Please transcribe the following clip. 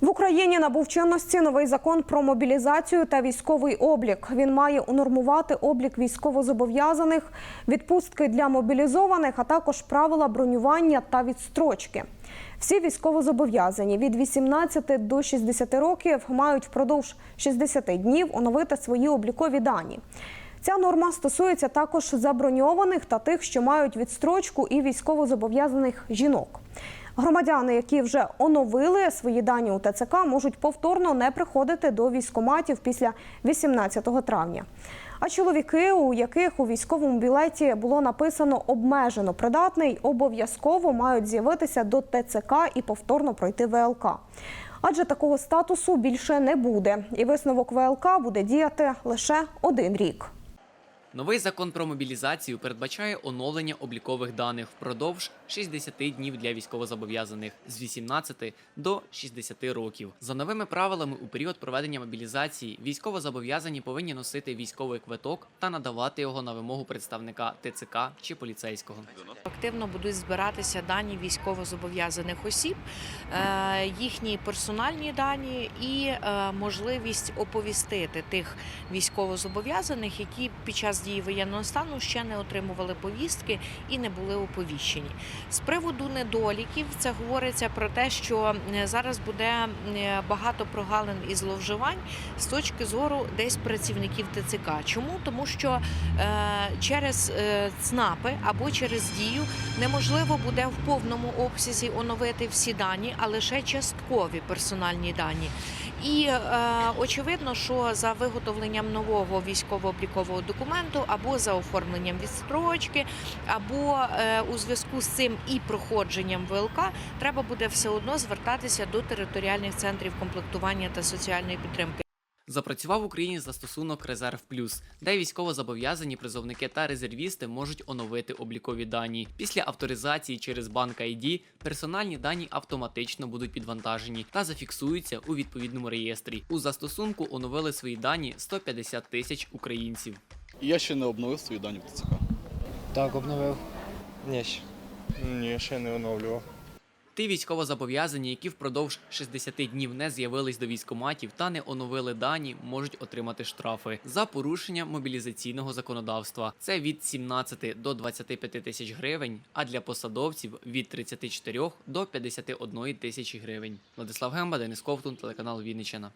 В Україні набув чинності новий закон про мобілізацію та військовий облік. Він має унормувати облік військовозобов'язаних, відпустки для мобілізованих, а також правила бронювання та відстрочки. Всі військовозобов'язані від 18 до 60 років мають впродовж 60 днів оновити свої облікові дані. Ця норма стосується також заброньованих та тих, що мають відстрочку і військовозобов'язаних жінок. Громадяни, які вже оновили свої дані у ТЦК, можуть повторно не приходити до військоматів після 18 травня. А чоловіки, у яких у військовому білеті було написано обмежено придатний, обов'язково мають з'явитися до ТЦК і повторно пройти ВЛК. Адже такого статусу більше не буде, і висновок ВЛК буде діяти лише один рік. Новий закон про мобілізацію передбачає оновлення облікових даних впродовж 60 днів для військовозобов'язаних з 18 до 60 років. За новими правилами, у період проведення мобілізації військовозобов'язані повинні носити військовий квиток та надавати його на вимогу представника ТЦК чи поліцейського. Активно будуть збиратися дані військовозобов'язаних осіб, е, їхні персональні дані і е, можливість оповістити тих військовозобов'язаних, які під час дії воєнного стану ще не отримували повістки і не були оповіщені. З приводу недоліків це говориться про те, що е, зараз буде е, багато прогалин і зловживань з точки зору десь працівників ТЦК. Чому? Тому що е, через ЦНАПи або через дію неможливо буде в повному обсязі оновити всі дані, а лише часткові персональні дані. І е, очевидно, що за виготовленням нового військово-облікового документу або за оформленням відстрочки, або е, у зв'язку з цим і проходженням ВЛК треба буде все одно звертатися до територіальних центрів комплектування та соціальної підтримки. Запрацював в Україні застосунок Резерв Плюс, де військовозобов'язані призовники та резервісти можуть оновити облікові дані. Після авторизації через банк ID персональні дані автоматично будуть підвантажені та зафіксуються у відповідному реєстрі. У застосунку оновили свої дані 150 тисяч українців. Я ще не обновив свої дані в ТЦК. Так, обновив. Ні, ще. Ні, ще не оновлював. Ті військовозобов'язані, які впродовж 60 днів не з'явились до військоматів та не оновили дані, можуть отримати штрафи за порушення мобілізаційного законодавства. Це від 17 до 25 тисяч гривень, а для посадовців від 34 до 51 тисячі гривень. Владислав Гемба, Денис Ковтун, телеканал Вінниччина.